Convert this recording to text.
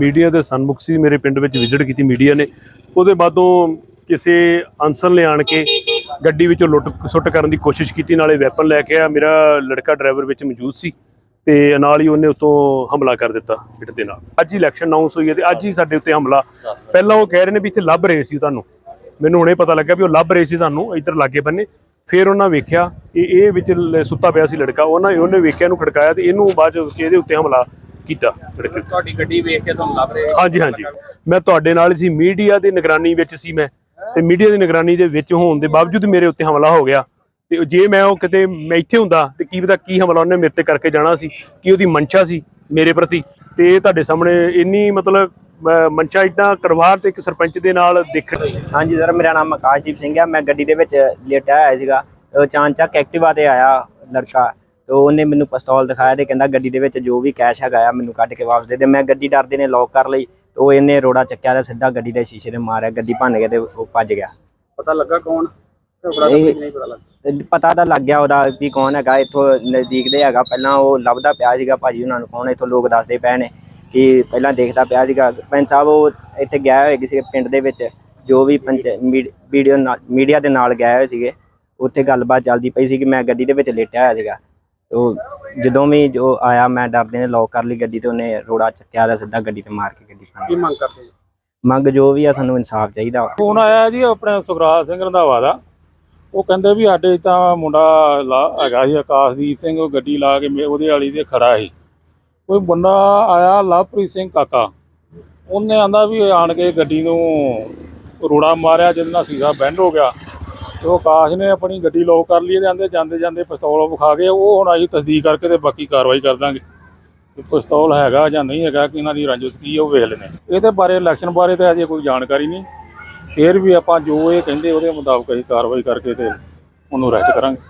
Media ਦੇ ਸਨਮੁਖ ਸੀ, ਮੇਰੇ ਪਿੰਡ ਵਿੱਚ ਵਿਜ਼ਿਟ ਕੀਤੀ ਮੀਡੀਆ ਨੇ। ਉਹਦੇ ਬਾਅਦੋਂ ਕਿਸੇ ਅਨਸਰ ਨੇ ਆਣ ਕੇ ਗੱਡੀ ਵਿੱਚੋਂ ਲੁੱਟ ਸੁੱਟ ਕਰਨ ਦੀ ਕੋਸ਼ਿਸ਼ ਕੀਤੀ, ਨਾਲੇ ਵੈਪਨ ਲੈ ਕੇ ਆ। ਮੇਰਾ ਲੜਕਾ ਡਰਾਈਵਰ ਵਿੱਚ ਮੌਜੂਦ ਸੀ ਤੇ ਨਾਲ ਹੀ ਉਹਨੇ ਉਤੋਂ ਹਮਲਾ ਕਰ ਦਿੱਤਾ ਇੱਟ ਦੇ ਨਾਲ। ਅੱਜ ਹੀ ਇਲੈਕਸ਼ਨ ਅਨਾਉਂਸ ਹੋਈ ਹੈ ਤੇ ਅੱਜ ਹੀ ਸਾਡੇ ਉੱਤੇ ਹਮਲਾ। ਪਹਿਲਾਂ ਉਹ ਕਹਿ ਰਹੇ ਨੇ ਵੀ ਇੱਥੇ ਲੱਭ ਰਹੇ ਸੀ ਤੁਹਾਨੂੰ। ਮੈਨੂੰ ਹੁਣੇ ਪਤਾ ਲੱਗਾ ਵੀ ਉਹ ਲੱਭ ਰਹੇ ਸੀ ਤੁਹਾਨੂੰ, ਇੱਧਰ ਲਾਗੇ ਬੰਨੇ। ਫਿਰ ਉਹਨਾਂ ਵੇਖਿਆ, ਇਹ ਇਹ ਵਿੱਚ ਲ- ਸੁੱਤਾ ਪਿਆ ਸੀ ਲੜਕਾ। ਉਹਨਾਂ ਉਹਨੇ ਵੇਖਿਆ ਇਹਨੂੰ ਖੜਕਾਇਆ ਤੇ ਇਹਨੂੰ ਬਾਅਦ ਚ ਇਹਦੇ ਉੱਤੇ ਹਮਲਾ ਕੀਤਾ। ਉੱਤੇ। ਤੁਹਾਡੀ ਗੱਡੀ ਵੇਖ ਕੇ ਤੁਹਾਨੂੰ ਲੱਭ ਰਹੇ। ਹਾਂਜੀ ਹਾਂਜੀ। ਮੈਂ ਤੁਹਾਡੇ ਨਾਲ ਸੀ। ਮੀਡੀਆ ਦੀ ਨਿਗਰਾਨੀ ਵਿੱਚ ਸੀ ਮੈਂ। ਤੇ ਮੀਡੀਆ ਦੀ ਨਿਗਰਾਨੀ ਦੇ ਵਿੱਚ ਹੋਣ ਦੇ ਬਾਵਜੂਦ ਮੇਰੇ ਉੱਤੇ ਹਮਲਾ ਹੋ ਗਿਆ। ਤੇ ਜੇ ਮੈਂ ਉਹ ਕਿਤੇ ਮੈਂ ਇੱਥੇ ਹੁੰਦਾ ਤੇ ਕੀ ਪਤਾ ਕੀ ਹਮਲਾ ਉਹਨੇ ਮੇਰੇ ਤੇ ਕਰਕੇ ਜਾਣਾ ਸੀ ਕੀ ਉਹਦੀ ਮਨਸ਼ਾ ਸੀ ਮੇਰੇ ਪ੍ਰਤੀ। ਤੇ ਇਹ ਤੁਹਾਡੇ ਸਾਹਮਣੇ ਇੰਨੀ ਮਤਲਬ ਮਨਸ਼ਾ ਇਦਾਂ ਕਰਵਾ ਤੇ ਇੱਕ ਸਰਪੰਚ ਦੇ ਨਾਲ ਦੇਖ ਹਾਂਜੀ ਸਰ ਮੇਰਾ ਨਾਮ ਆਕਾਸ਼ਦੀਪ ਸਿੰਘ ਹੈ ਮੈਂ ਗੱਡੀ ਦੇ ਵਿੱਚ ਲੇਟਿਆ ਹੋਇਆ ਸੀਗਾ। ਚਾਂਚਕ ਐਕਟਿਵਾ ਤੇ ਆਇਆ ਲੜਕਾ। ਤੇ ਉਹਨੇ ਮੈਨੂੰ ਪਿਸਤੌਲ ਦਿਖਾਇਆ ਤੇ ਕਹਿੰਦਾ ਗੱਡੀ ਦੇ ਵਿੱਚ ਜੋ ਵੀ ਕੈਸ਼ ਹੈਗਾ ਆ ਮੈਨੂੰ ਕੱਢ ਕੇ ਵਾਪਸ ਦੇ ਦੇ। ਮੈਂ ਗੱਡੀ ਡਰਦੇ ਨੇ ਲੌਕ ਕਰ ਲਈ ਉਹ ਇਹਨੇ ਰੋੜਾ ਚੱਕਿਆ ਤੇ ਸਿੱਧਾ ਗੱਡੀ ਦੇ ਸ਼ੀਸ਼ੇ ਤੇ ਮਾਰਿਆ ਗੱਡੀ ਭੰਨ ਕੇ ਤੇ ਉਹ ਭੱਜ ਗਿਆ। ਪਤਾ ਲੱਗਾ ਕੌਣ? ਪਤਾ ਤੇ ਲੱਗ ਗਿਆ ਉਹਦਾ ਵੀ ਕੌਣ ਹੈਗਾ ਇੱਥੋਂ ਨਜ਼ਦੀਕ ਦੇ ਹੈਗਾ। ਪਹਿਲਾਂ ਉਹ ਲੱਭਦਾ ਪਿਆ ਸੀਗਾ ਭਾਜੀ ਉਹਨਾਂ ਨੂੰ ਕੌਣ ਇੱਥੋਂ ਲੋਕ ਦੱਸਦੇ ਪਏ ਨੇ ਕਿ ਪਹਿਲਾਂ ਦੇਖਦਾ ਪਿਆ ਸੀਗਾ। ਪੰਚ ਸਾਹਿਬ ਉਹ ਇੱਥੇ ਗਿਆ ਹੋਇਆ ਕਿਸੇ ਪਿੰਡ ਦੇ ਵਿੱਚ ਜੋ ਵੀ ਪੰਚ ਵੀਡੀਓ ਮੀਡੀਆ ਦੇ ਨਾਲ ਗਏ ਹੋਏ ਸੀਗੇ। ਉੱਥੇ ਗੱਲਬਾਤ ਚੱਲਦੀ ਪਈ ਸੀ ਕਿ ਮੈਂ ਗੱਡੀ ਦੇ ਵਿੱਚ ਲੇਟਿਆ ਹੋਇਆ ਸੀਗਾ। ਉਹ ਜਦੋਂ ਵੀ ਜੋ ਆਇਆ ਮੈਂ ਡਰਦੇ ਨੇ ਲੌਕ ਕਰ ਲਈ ਗੱਡੀ ਤੇ ਉਹਨੇ ਰੋੜਾ ਚੱਕਿਆ ਤੇ ਸਿੱਧਾ ਗੱਡੀ ਤੇ ਮਾਰ ਕੇ ਗੱਡੀ ਕੀ ਮੰਗ ਕਰਦੇ ਜੀ? ਮੰਗ ਜੋ ਵੀ ਆ ਸਾਨੂੰ ਇਨਸਾਫ ਚਾਹੀਦਾ ਵਾ। ਫੋਨ ਆਇਆ ਜੀ ਆਪਣੇ ਸੁਖਰਾਜ ਸਿੰਘ ਰੰਧਾਵਾ ਦਾ। ਉਹ ਕਹਿੰਦੇ ਵੀ ਸਾਡੇ ਤਾਂ ਮੁੰਡਾ ਲਾ- ਹੈਗਾ ਸੀ ਆਕਾਸ਼ਦੀਪ ਸਿੰਘ ਉਹ ਗੱਡੀ ਲਾ ਕੇ ਮੇ- ਉਹਦੇ ਵਾਲੀ ਤੇ ਖੜਾ ਸੀ। ਕੋਈ ਮੁੰਡਾ ਆਇਆ ਲਵਪ੍ਰੀਤ ਸਿੰਘ ਕਾਕਾ। ਉਹਨੇ ਆਂਦਾ ਵੀ ਆਣ ਕੇ ਗੱਡੀ ਨੂੰ ਰੋੜਾ ਮਾਰਿਆ ਜਿਹਦੇ ਨਾਲ ਸੀਸਾ ਬੈਂਡ ਹੋ ਗਿਆ। ਤੇ ਉਹ ਆਕਾਸ਼ ਨੇ ਆਪਣੀ ਗੱਡੀ ਲੋਕ ਕਰ ਲਈ ਤੇ ਆਂਦੇ ਜਾਂਦੇ ਜਾਂਦੇ ਪਿਸਤੌਲ ਵਿਖਾ ਕੇ ਉਹ ਹੁਣ ਅਸੀਂ ਤਸਦੀਕ ਕਰਕੇ ਤੇ ਬਾਕੀ ਕਾਰਵਾਈ ਕਰ ਦਾਂਗੇ। ਕਿ ਪਿਸਤੌਲ ਹੈਗਾ ਜਾਂ ਨਹੀਂ ਹੈਗਾ, ਕਿ ਇਹਨਾਂ ਦੀ ਰੰਜਿਸ਼ ਕੀ ਹੈ ਉਹ ਵੇਖ ਲੈਣੇ ਇਹਦੇ ਬਾਰੇ ਇਲੈਕਸ਼ਨ ਬਾਰੇ ਤਾਂ ਅਜੇ ਕੋਈ ਜਾਣਕਾਰੀ ਨਹੀਂ। ਫਿਰ ਵੀ ਆਪਾਂ ਜੋ ਇਹ ਕਹਿੰਦੇ ਉਹਦੇ ਮੁਤਾਬਕ ਅਸੀਂ ਕਾਰਵਾਈ ਕਰਕੇ ਤੇ ਉਹਨੂੰ ਅਰੈਸਟ ਕਰਾਂਗੇ।